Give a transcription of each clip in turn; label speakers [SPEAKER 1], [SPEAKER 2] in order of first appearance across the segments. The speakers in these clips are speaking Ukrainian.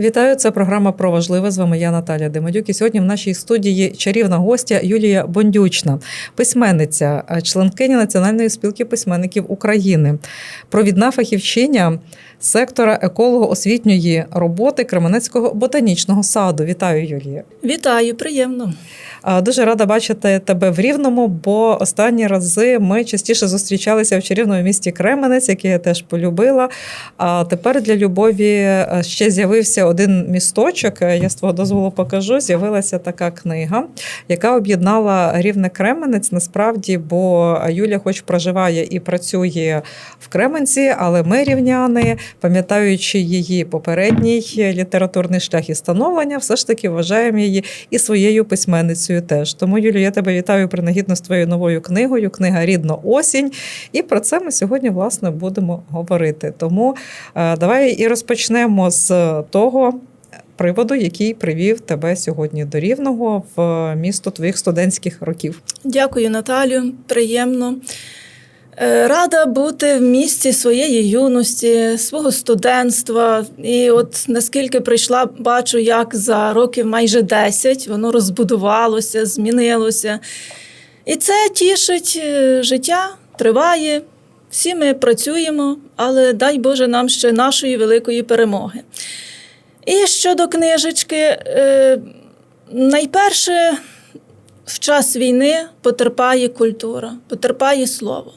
[SPEAKER 1] Вітаю, це програма про важливе. З вами я Наталя Демидюк. І сьогодні в нашій студії чарівна гостя Юлія Бондючна, письменниця, е, членкиня Національної спілки письменників України, провідна фахівчиня сектора еколого-освітньої роботи Кременецького ботанічного саду. Вітаю, Юлія.
[SPEAKER 2] Вітаю, приємно.
[SPEAKER 1] Дуже рада бачити тебе в Рівному, бо останні рази ми частіше зустрічалися в чарівному місті Кременець, яке я теж полюбила. А тепер для любові ще з'явився один місточок. Я з твого дозволу покажу. З'явилася така книга, яка об'єднала рівне Кременець. Насправді, бо Юля, хоч проживає і працює в Кременці, але ми рівняни, пам'ятаючи її попередній літературний шлях і становлення, все ж таки вважаємо її і своєю письменницею теж. Тому, Юлю, я тебе вітаю принагідно з твоєю новою книгою. Книга Рідно осінь. І про це ми сьогодні власне будемо говорити. Тому е, давай і розпочнемо з того. Приводу, який привів тебе сьогодні до Рівного в місто твоїх студентських років.
[SPEAKER 2] Дякую, Наталю. Приємно. Е, Рада бути в місті своєї юності, свого студентства. І от наскільки прийшла, бачу, як за років майже 10 воно розбудувалося, змінилося. І це тішить е, життя, триває. Всі ми працюємо, але дай Боже нам ще нашої великої перемоги. І щодо книжечки, е, найперше, в час війни потерпає культура, потерпає слово.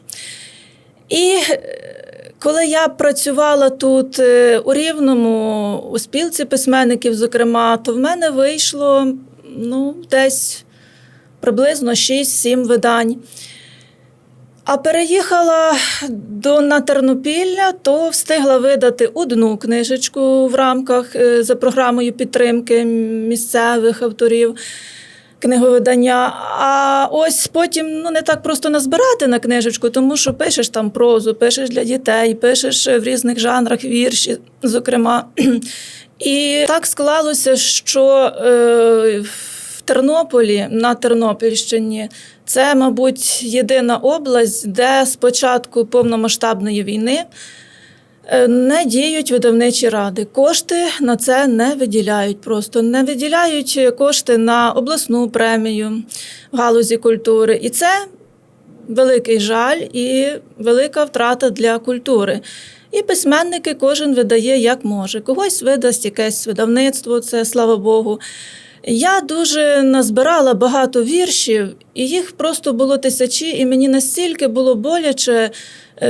[SPEAKER 2] І е, коли я працювала тут е, у Рівному, у спілці письменників, зокрема, то в мене вийшло ну, десь приблизно 6-7 видань. А переїхала до на Тернопілля, то встигла видати одну книжечку в рамках е, за програмою підтримки місцевих авторів книговидання. А ось потім ну не так просто назбирати на книжечку, тому що пишеш там прозу, пишеш для дітей, пишеш в різних жанрах вірші, зокрема. І так склалося, що е, в Тернополі на Тернопільщині це, мабуть, єдина область, де з початку повномасштабної війни не діють видавничі ради. Кошти на це не виділяють. Просто не виділяють кошти на обласну премію в галузі культури. І це великий жаль і велика втрата для культури. І письменники кожен видає як може. Когось видасть якесь видавництво, це слава Богу. Я дуже назбирала багато віршів, і їх просто було тисячі, і мені настільки було боляче, е,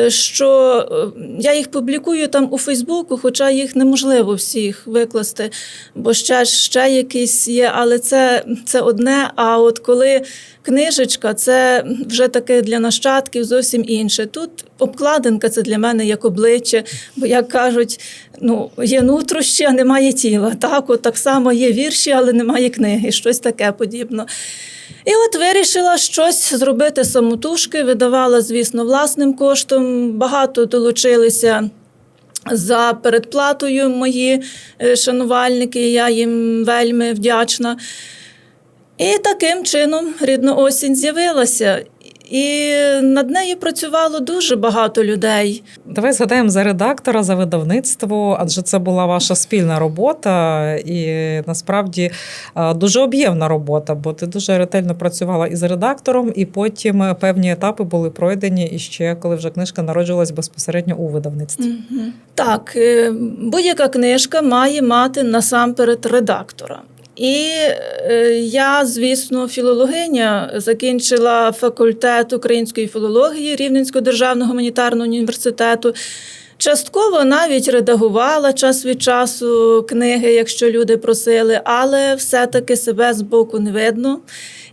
[SPEAKER 2] що е, я їх публікую там у Фейсбуку, хоча їх неможливо всіх викласти, бо ще, ще якісь є, але це, це одне. А от коли книжечка, це вже таке для нащадків зовсім інше. Тут обкладинка це для мене як обличчя, бо як кажуть, ну є нутрощі, а немає тіла. Так, от так само є вірші, але немає книги, щось таке подібне. І от вирішила щось зробити самотужки, видавала, звісно, власним коштом. Багато долучилися. За передплатою мої е, шанувальники, я їм вельми вдячна. І таким чином рідна осінь з'явилася. І над нею працювало дуже багато людей.
[SPEAKER 1] Давай згадаємо за редактора, за видавництво, адже це була ваша спільна робота, і насправді е, дуже об'ємна робота, бо ти дуже ретельно працювала із редактором, і потім певні етапи були пройдені і ще коли вже книжка народжувалась безпосередньо у видавництві.
[SPEAKER 2] Так, е, будь-яка книжка має мати насамперед редактора. І е, я, звісно, філологиня, закінчила факультет української філології Рівненського державного гуманітарного університету. Частково навіть редагувала час від часу книги, якщо люди просили, але все-таки себе збоку не видно.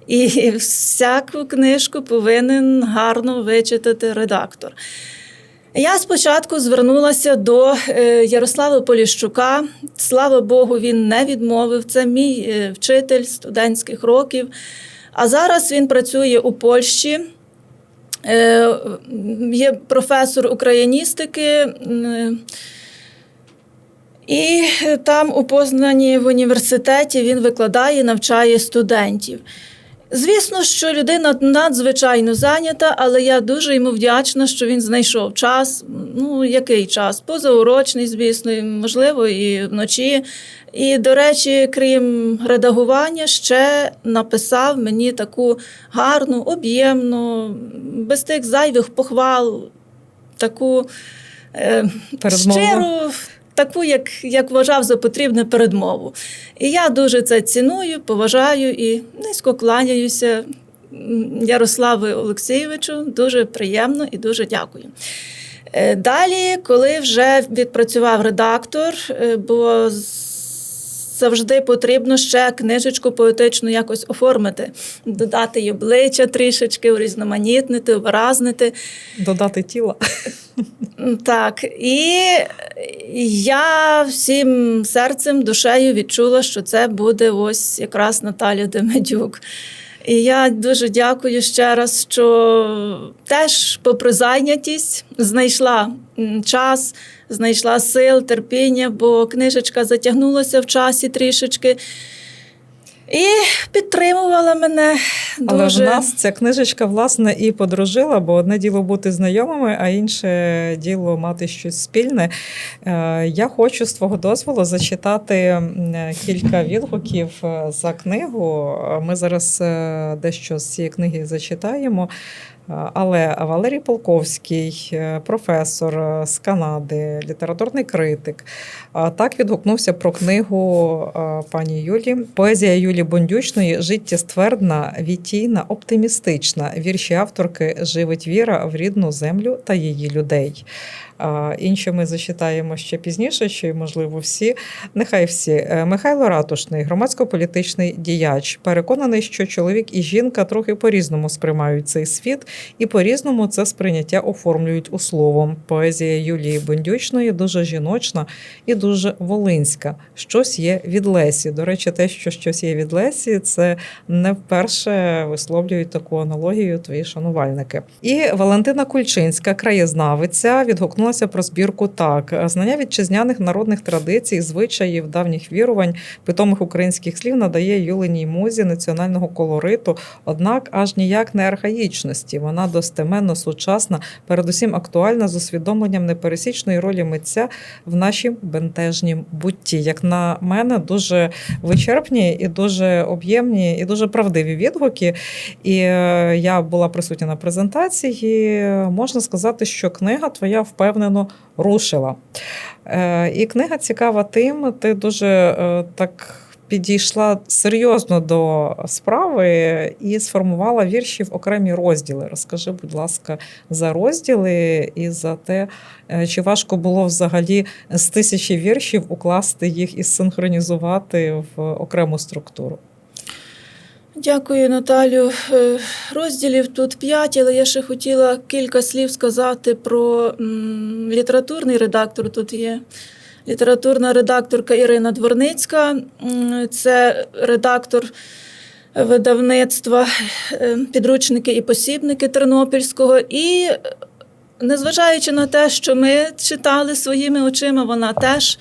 [SPEAKER 2] І всяку книжку повинен гарно вичитати редактор. Я спочатку звернулася до е, Ярослава Поліщука. Слава Богу, він не відмовив. Це мій е, вчитель студентських років. А зараз він працює у Польщі. Е, Є професор україністики. І там у Познані в університеті він викладає, навчає студентів. Звісно, що людина надзвичайно зайнята, але я дуже йому вдячна, що він знайшов час. Ну, який час? Позаурочний, звісно, і, можливо, і вночі. І, до речі, крім редагування, ще написав мені таку гарну, об'ємну, без тих зайвих похвал, таку е, щиру, таку, як, як вважав за потрібне передмову. І я дуже це ціную, поважаю і низько кланяюся Ярославу Олексійовичу. Дуже приємно і дуже дякую. Е, Далі, коли вже відпрацював редактор, е, бо з- завжди потрібно ще книжечку поетичну якось оформити, додати її обличчя трішечки, урізноманітнити, образнити.
[SPEAKER 1] Додати тіла.
[SPEAKER 2] Так, і я всім серцем, душею відчула, що це буде ось якраз Наталя Демедюк. І я дуже дякую ще раз, що теж, попри зайнятість, знайшла час, знайшла сил, терпіння, бо книжечка затягнулася в часі трішечки. І підтримувала мене
[SPEAKER 1] Але в нас ця книжечка, власне, і подружила, бо одне діло бути знайомими, а інше діло мати щось спільне. Е, Я хочу з твого дозволу зачитати кілька відгуків е, за книгу. Ми зараз е, дещо з цієї книги зачитаємо. Але Валерій Полковський, е, професор е, з Канади, літературний критик, так відгукнувся про книгу е, пані Юлі. Поезія Юлі Бондючної життєствердна, вітійна, оптимістична. Вірші авторки живить віра в рідну землю та її людей. Інші ми зачитаємо ще пізніше, чи можливо всі. Нехай всі. Е, Михайло Ратушний, громадсько-політичний діяч, переконаний, що чоловік і жінка трохи по-різному сприймають цей світ, і по-різному це сприйняття оформлюють у словом. Поезія Юлії Бондючної дуже жіночна і дуже волинська. Щось є від Лесі. До речі, те, що щось є від Лесі, це не вперше висловлюють таку аналогію твої шанувальники. І Валентина Кульчинська, краєзнавиця, відгукнулася про збірку так: знання вітчизняних народних традицій, звичаїв, давніх вірувань, питомих українських слів надає Юлиній музі національного колориту, однак аж ніяк не архаїчності. Вона достеменно сучасна, передусім актуальна з усвідомленням непересічної ролі митця в нашім бентежнім бутті. Як на мене, дуже вичерпні і дуже об'ємні, і дуже правдиві відгуки. І е, я була присутня на презентації. Можна сказати, що книга твоя впевнено рушила. Е, І книга цікава тим, ти дуже е, так. Підійшла серйозно до справи і сформувала вірші в окремі розділи. Розкажи, будь ласка, за розділи і за те, е, чи важко було взагалі з тисячі віршів укласти їх і синхронізувати в окрему структуру.
[SPEAKER 2] Дякую, Наталю. Е, Розділів тут п'ять, але я ще хотіла кілька слів сказати про літературний редактор. Тут є літературна редакторка Ірина Дворницька. Це редактор видавництва е, підручники і посібники Тернопільського. І е, незважаючи на те, що ми читали своїми очима, вона теж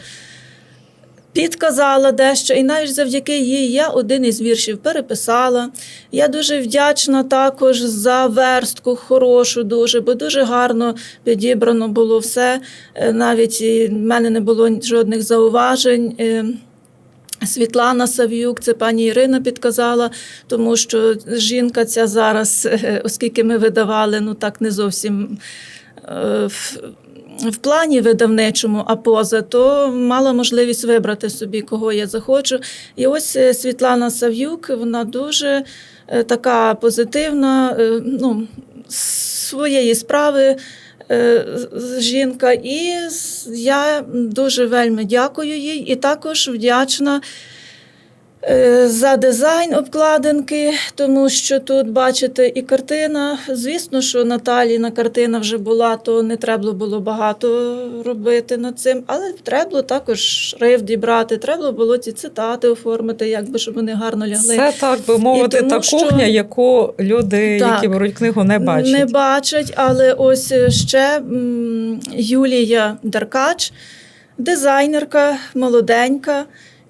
[SPEAKER 2] підказала дещо, і навіть завдяки їй я один із віршів переписала. Я дуже вдячна також за верстку, хорошу дуже, бо дуже гарно підібрано було все. Е, Навіть в мене не було жодних зауважень. Е, Світлана Сав'юк, це пані Ірина підказала, тому що жінка ця зараз, е, оскільки ми видавали, ну так не зовсім в, плані видавничому, а поза, то мала можливість вибрати собі, кого я захочу. І ось е, Світлана Сав'юк, вона дуже е, така позитивна, е, ну, своєї справи. Жінка, і я дуже вельми дякую їй, і також вдячна за дизайн обкладинки, тому що тут бачите і картина. Звісно, що Наталіна картина вже була, то не треба було багато робити над цим, але треба було також шрифт дібрати, треба було ці цитати оформити, якби щоб вони гарно лягли.
[SPEAKER 1] Це так би мовити,
[SPEAKER 2] тому
[SPEAKER 1] та
[SPEAKER 2] що-
[SPEAKER 1] кухня, яку люди,
[SPEAKER 2] Так.
[SPEAKER 1] які беруть книгу, не бачать.
[SPEAKER 2] Не бачать, але ось ще м, Юлія Деркач, дизайнерка, молоденька.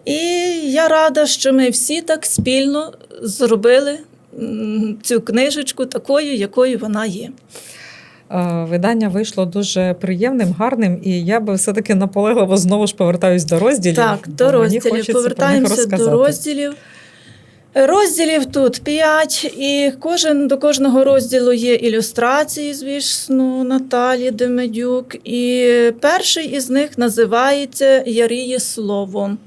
[SPEAKER 2] І я рада, що ми всі так спільно зробили цю книжечку такою, якою вона є.
[SPEAKER 1] Е, Видання вийшло дуже приємним, гарним, і я би все-таки наполегливо знову ж повертаюсь до розділів.
[SPEAKER 2] Так, до розділів. Повертаємося до розділів. Розділів тут п'ять, і кожен до кожного розділу є ілюстрації, звісно, Наталі Демедюк. І перший із них називається Яріє Слово.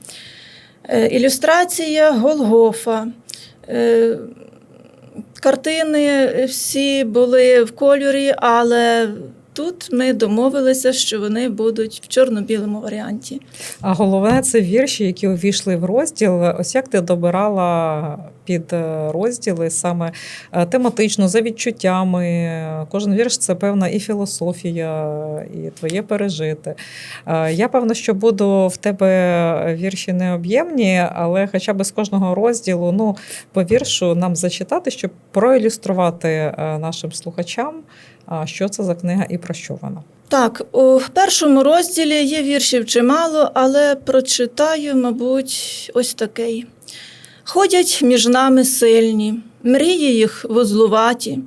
[SPEAKER 2] Е, Ілюстрація Голгофа. Е, Картини всі були в кольорі, але тут ми домовилися, що вони будуть в чорно-білому варіанті.
[SPEAKER 1] А головне це вірші, які увійшли в розділ. Ось як ти добирала під е, саме е, тематично, за відчуттями. Кожен вірш це певна і філософія, і твоє пережите. Е, Я певно, що буду в тебе вірші не об'ємні, але хоча б з кожного розділу, ну, по віршу нам зачитати, щоб проілюструвати нашим слухачам, що це за книга і про що вона.
[SPEAKER 2] Так, у першому розділі є віршів чимало, але прочитаю, мабуть, ось такий. Ходять між нами сильні, мрії їх вузлуваті,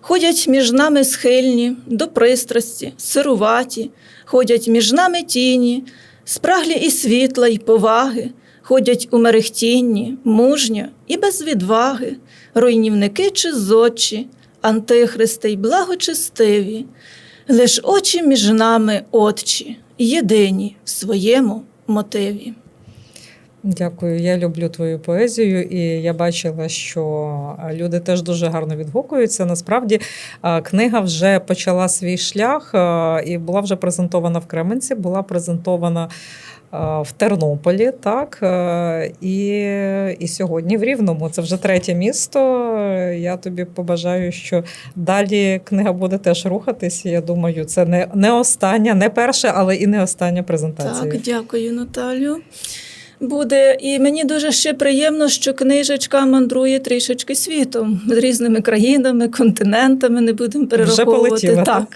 [SPEAKER 2] ходять між нами схильні до пристрасті, сируваті, ходять між нами тіні, спраглі і світла, й поваги, ходять у мерехтінні, мужньо і без відваги, руйнівники чи зодчі, антихристи й благочестиві. Лиш очі між нами отчі, єдині в своєму мотиві.
[SPEAKER 1] Дякую, я люблю твою поезію, і я бачила, що люди теж дуже гарно відгукуються. Насправді книга вже почала свій шлях і була вже презентована в Кременці, була презентована в Тернополі, так і, і сьогодні в Рівному. Це вже третє місто. Я тобі побажаю, що далі книга буде теж рухатись. Я думаю, це не, не остання, не перша, але і не остання презентація.
[SPEAKER 2] Так, дякую, Наталю. Буде, і мені дуже ще приємно, що книжечка мандрує трішечки світом з різними країнами, континентами. Не будемо перераховувати. так.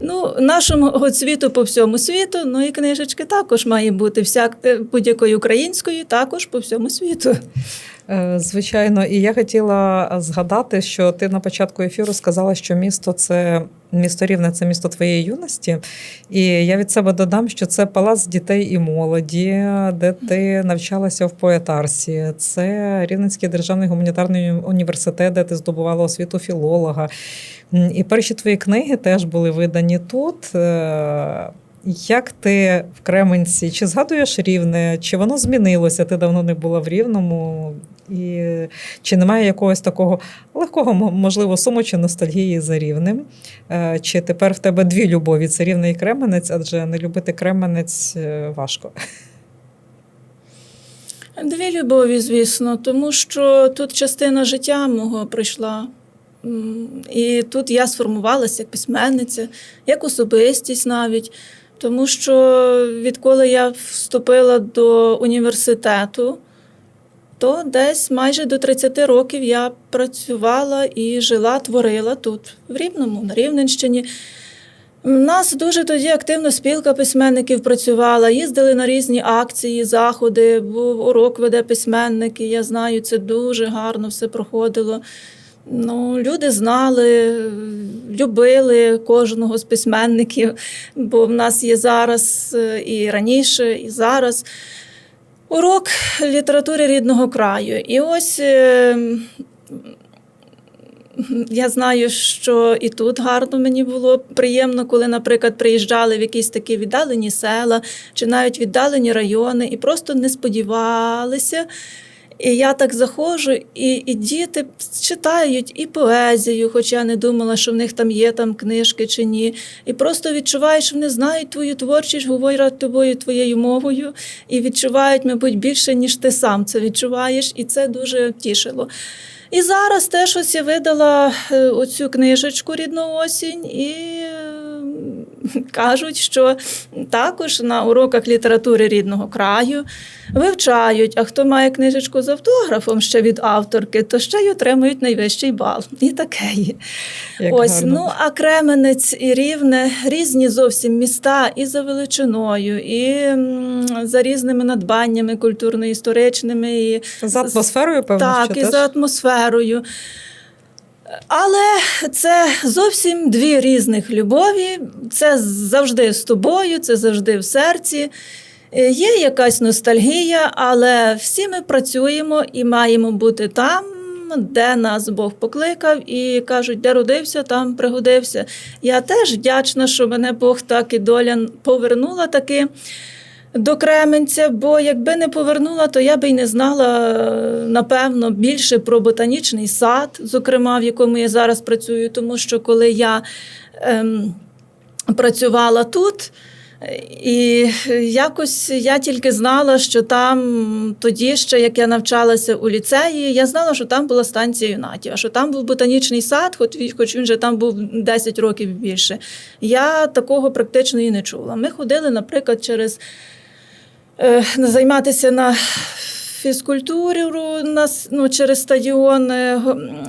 [SPEAKER 2] Ну, нашому світу по всьому світу. Ну і книжечки також має бути всяк е, будь-якою українською, також по всьому світу.
[SPEAKER 1] Е, Звичайно, і я хотіла згадати, що ти на початку ефіру сказала, що місто це місто Рівне це місто твоєї юності. І я від себе додам, що це палац дітей і молоді, де ти навчалася в поетарсі. Це Рівненський державний гуманітарний університет, де ти здобувала освіту філолога. І перші твої книги теж були видані тут. Як ти в Кременці? Чи згадуєш рівне? Чи воно змінилося? Ти давно не була в Рівному? І чи немає якогось такого легкого, можливо, суму чи ностальгії за рівнем? Е, Чи тепер в тебе дві любові? Це рівне і Кременець, адже не любити Кременець е, важко.
[SPEAKER 2] Дві любові, звісно, тому що тут частина життя мого пройшла. М, І тут я сформувалася як письменниця, як особистість навіть. Тому що відколи я вступила до університету, то десь майже до 30 років я працювала і жила, творила тут, в Рівному, на Рівненщині. У нас дуже тоді активно спілка письменників працювала, їздили на різні акції, заходи, був урок веде письменники. Я знаю, це дуже гарно все проходило. Ну, люди знали, любили кожного з письменників, бо в нас є зараз е, і раніше, і зараз. Урок літератури рідного краю. І ось е, я знаю, що і тут гарно мені було приємно, коли, наприклад, приїжджали в якісь такі віддалені села чи навіть віддалені райони, і просто не сподівалися. І я так заходжу, і, і діти читають і поезію, хоча я не думала, що в них там є там книжки чи ні. І просто відчуваєш, що вони знають твою творчість, говорять тобою твоєю мовою, і відчувають, мабуть, більше, ніж ти сам це відчуваєш, і це дуже тішило. І зараз теж ось я видала е, оцю книжечку рідну осінь, і кажуть, що також на уроках літератури рідного краю вивчають, а хто має книжечку з автографом ще від авторки, то ще й отримують найвищий бал. І таке є.
[SPEAKER 1] Як
[SPEAKER 2] Ось,
[SPEAKER 1] гарно.
[SPEAKER 2] ну а Кременець і Рівне різні зовсім міста і за величиною, і за різними надбаннями культурно-історичними. І
[SPEAKER 1] За атмосферою, певно,
[SPEAKER 2] так, і
[SPEAKER 1] теж?
[SPEAKER 2] за атмосферою. Але це зовсім дві різних любові. Це завжди з тобою, це завжди в серці. Е, Є якась ностальгія, але всі ми працюємо і маємо бути там, де нас Бог покликав, і кажуть, де родився, там пригодився. Я теж вдячна, що мене Бог так і доля повернула таки до Кременця, бо якби не повернула, то я би й не знала, напевно, більше про ботанічний сад, зокрема, в якому я зараз працюю, тому що коли я ем, працювала тут. І якось я тільки знала, що там тоді ще, як я навчалася у ліцеї, я знала, що там була станція юнатів, а що там був ботанічний сад, хоч хоч він же там був 10 років більше. Я такого практично і не чула. Ми ходили, наприклад, через займатися на фізкультуру на, с- ну, через стадіон е,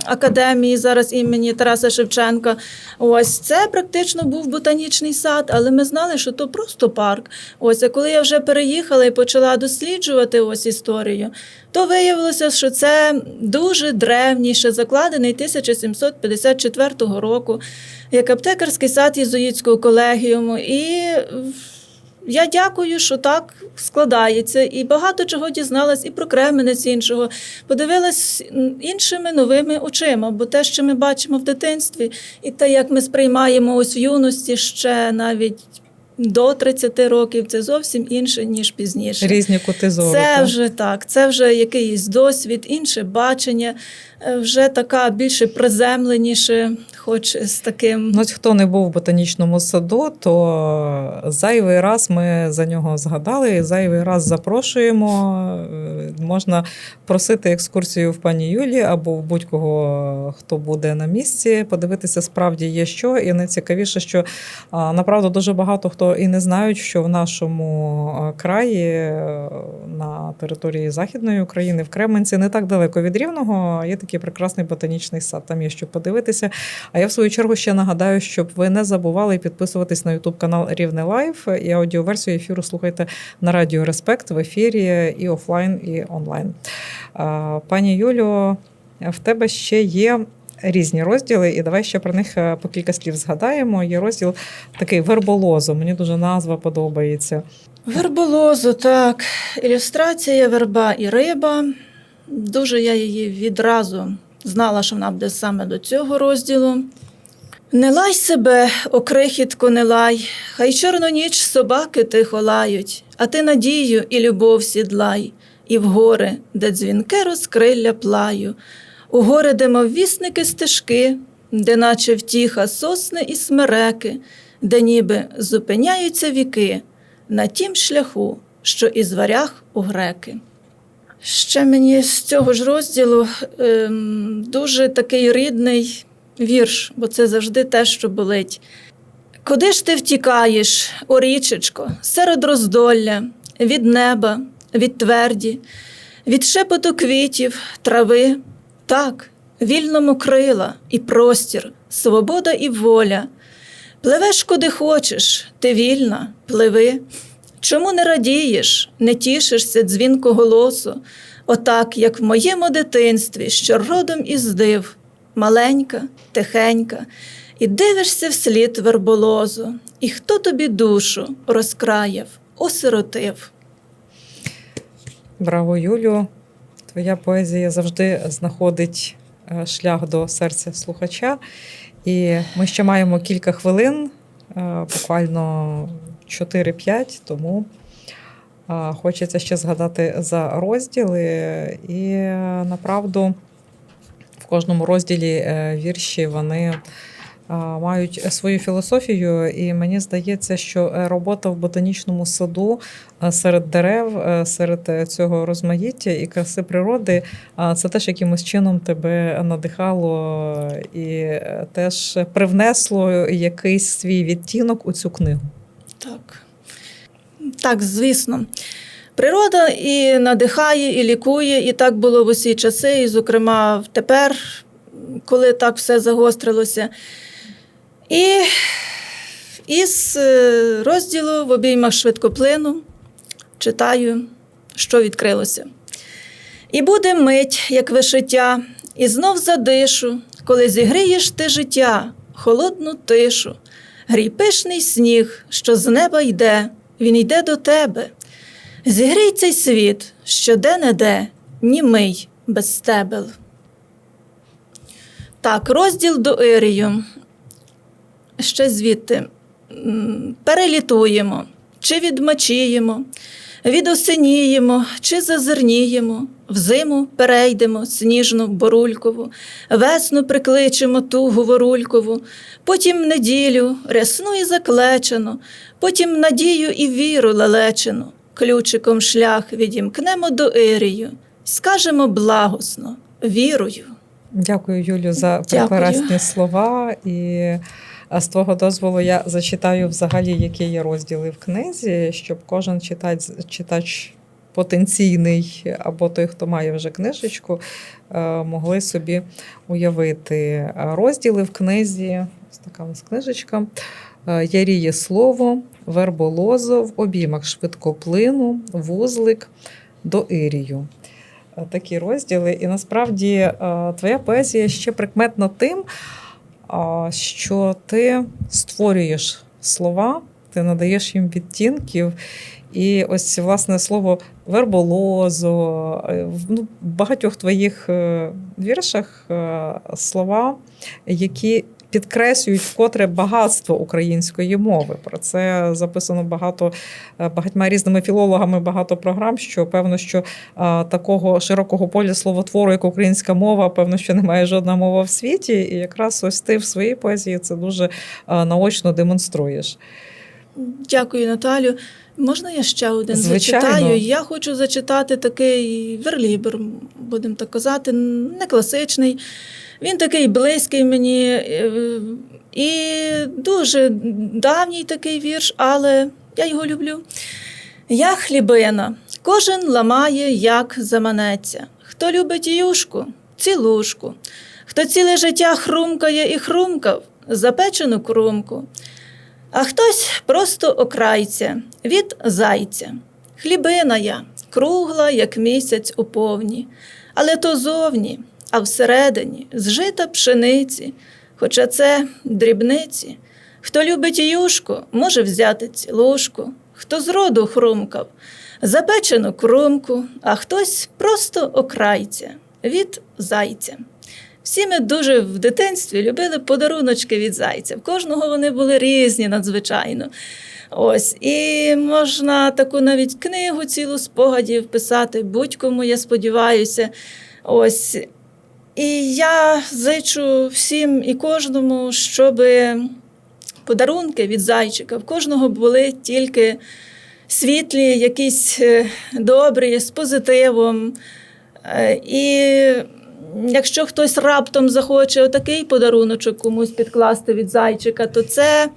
[SPEAKER 2] академії зараз імені Тараса Шевченка. Ось це практично був ботанічний сад, але ми знали, що то просто парк. Ось, а коли я вже переїхала і почала досліджувати ось історію, то виявилося, що це дуже древній, ще закладений 1754 року, як аптекарський сад єзуїтського колегіуму. І я дякую, що так складається, і багато чого дізналась і про Кременець іншого. Подивилась іншими новими очима, бо те, що ми бачимо в дитинстві, і те, як ми сприймаємо ось в юності ще навіть до 30 років, це зовсім інше, ніж пізніше.
[SPEAKER 1] Різні кути зору.
[SPEAKER 2] Це
[SPEAKER 1] так?
[SPEAKER 2] вже так, це вже якийсь досвід, інше бачення, е, вже така більше приземленіше, хоч з таким.
[SPEAKER 1] Ну, хто не був в ботанічному саду, то зайвий раз ми за нього згадали, і зайвий раз запрошуємо. Е, Можна просити екскурсію в пані Юлі або в будь-кого, хто буде на місці, подивитися, справді є що. І найцікавіше, що направду дуже багато хто і не знають, що в нашому краї е, на території Західної України в Кременці не так далеко від Рівного є такий прекрасний ботанічний сад. Там є що подивитися. А я в свою чергу ще нагадаю, щоб ви не забували підписуватись на Ютуб канал Рівне Лайф і аудіоверсію ефіру слухайте на Радіо Респект в ефірі і офлайн, і онлайн. Пані Юлю, в тебе ще є. Різні розділи, і давай ще про них е, по кілька слів згадаємо. Є розділ такий верболозу. Мені дуже назва подобається.
[SPEAKER 2] Верболозу, так. Ілюстрація, верба і риба. Дуже я її відразу знала, що вона буде саме до цього розділу. Не лай себе, о крихітку, не лай, хай чорну ніч собаки тихо лають, а ти надію і любов сідлай, і в гори, де дзвінке розкрилля плаю, у гори, де мов стежки, де наче втіха сосни і смереки, де ніби зупиняються віки на тім шляху, що із варяг у греки. Ще мені з цього ж розділу ем, дуже такий рідний вірш, бо це завжди те, що болить. Куди ж ти втікаєш, о річечко, серед роздолля, від неба, від тверді, від шепоту квітів, трави, так, вільному крила і простір, свобода і воля. Пливеш куди хочеш, ти вільна, пливи. Чому не радієш, не тішишся дзвінку голосу, отак, як в моєму дитинстві, що родом із див, маленька, тихенька, і дивишся вслід верболозу, і хто тобі душу розкраяв, осиротив.
[SPEAKER 1] Браво, Юлю! Твоя поезія завжди знаходить е, шлях до серця слухача. І ми ще маємо кілька хвилин, е, буквально 4-5, тому е, хочеться ще згадати за розділи. І направду в кожному розділі вірші вони мають свою філософію, і мені здається, що е, робота в ботанічному саду е, серед дерев, е, серед цього розмаїття і краси природи, це теж якимось чином тебе надихало і теж привнесло якийсь свій відтінок у цю книгу.
[SPEAKER 2] Так. Так, звісно. Природа і надихає, і лікує, і так було в усі часи, і, зокрема, тепер, коли так все загострилося. І із е, розділу в обіймах швидкоплину читаю, що відкрилося. І буде мить, як вишиття, і знов задишу, коли зігрієш ти життя, холодну тишу, грій пишний сніг, що з неба йде, він йде до тебе. Зігрій цей світ, що де-не-де, німий без стебел. Так, розділ до Ірію. Ще звідти. Перелітуємо, чи відмочіємо, відосеніємо, чи зазирніємо, взиму перейдемо сніжну борулькову, весну прикличемо тугу ворулькову, потім неділю рясну і заклечену, потім надію і віру лелечену, ключиком шлях відімкнемо до Ірію, скажемо благосно, вірою.
[SPEAKER 1] Дякую, Юлю, за
[SPEAKER 2] Дякую.
[SPEAKER 1] прекрасні слова. І а, з твого дозволу я зачитаю взагалі, які є розділи в книзі, щоб кожен читач, читач потенційний або той, хто має вже книжечку, е, могли собі уявити розділи в книзі. Ось така у нас книжечка. Е, Яріє слово, верболозо, в обіймах швидкоплину, вузлик до Ірію. Е, Такі розділи. І насправді твоя поезія ще прикметна тим, що ти створюєш слова, ти надаєш їм відтінків. І ось власне слово верболозо, е, в ну, в багатьох твоїх е, віршах е, слова, які підкреслюють вкотре багатство української мови. Про це записано багато е, багатьма різними філологами, багато програм. Що певно, що е, такого широкого поля словотвору, як українська мова, певно, що немає жодна мова в світі. І якраз ось ти в своїй поезії це дуже е, наочно демонструєш.
[SPEAKER 2] Дякую, Наталю. Можна я ще один
[SPEAKER 1] Звичайно.
[SPEAKER 2] зачитаю? Я хочу зачитати такий верлібр, будемо так казати, не класичний. Він такий близький мені е, і дуже давній такий вірш, але я його люблю. Я хлібина, кожен ламає, як заманеться. Хто любить юшку, цілушку, хто ціле життя хрумкає і хрумкав, запечену крумку. А хтось просто окрайця від зайця. Хлібина я, кругла, як місяць у повні, але то зовні, а всередині зжита пшениці, хоча це дрібниці. Хто любить юшку, може взяти цілушку, хто з роду хрумкав, запечену крумку, а хтось просто окрайця від зайця. Всі ми дуже в дитинстві любили подаруночки від зайця. В кожного вони були різні надзвичайно. Ось, і можна таку навіть книгу цілу спогадів писати будь-кому, я сподіваюся. Ось. І я зичу всім і кожному, щоб подарунки від зайчика в кожного були тільки світлі, якісь е, добрі, з позитивом. Е, І якщо хтось раптом захоче отакий подаруночок комусь підкласти від зайчика, то це,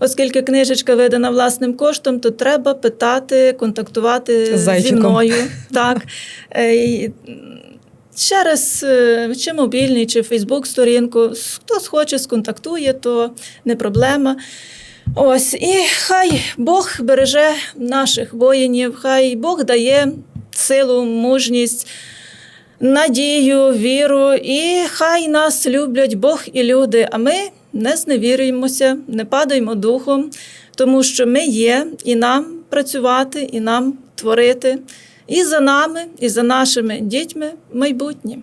[SPEAKER 2] оскільки книжечка видана власним коштом, то треба питати, контактувати зі мною. Так. Ще раз, чи мобільний, чи Фейсбук сторінку. Хто схоче, сконтактує, то не проблема. Ось, і хай Бог береже наших воїнів, хай Бог дає силу, мужність, надію, віру, і хай нас люблять Бог і люди. А ми не зневірюємося, не падаємо духом, тому що ми є і нам працювати, і нам творити. І за нами, і за нашими дітьми майбутнє.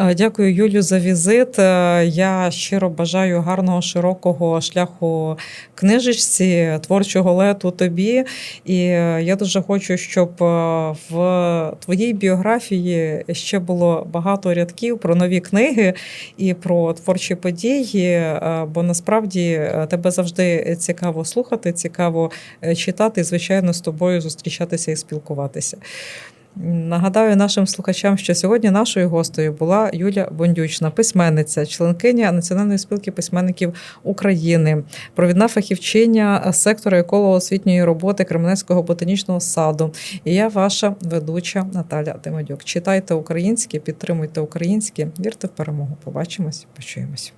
[SPEAKER 1] Е, Дякую, Юлю, за візит. Е, Я щиро бажаю гарного широкого шляху книжечці, творчого лету тобі. І е, я дуже хочу, щоб в твоїй біографії ще було багато рядків про нові книги і про творчі події. Бо насправді тебе завжди цікаво слухати, цікаво читати, і, звичайно, з тобою зустрічатися і спілкуватися. Нагадаю нашим слухачам, що сьогодні нашою гостею була Юля Бондючна, письменниця, членкиня Національної спілки письменників України, провідна фахівчиня сектора еколого-освітньої роботи Кременецького ботанічного саду. І я ваша ведуча Наталя Тимодюк. Читайте українське, підтримуйте українське, вірте в перемогу. Побачимось, почуємось.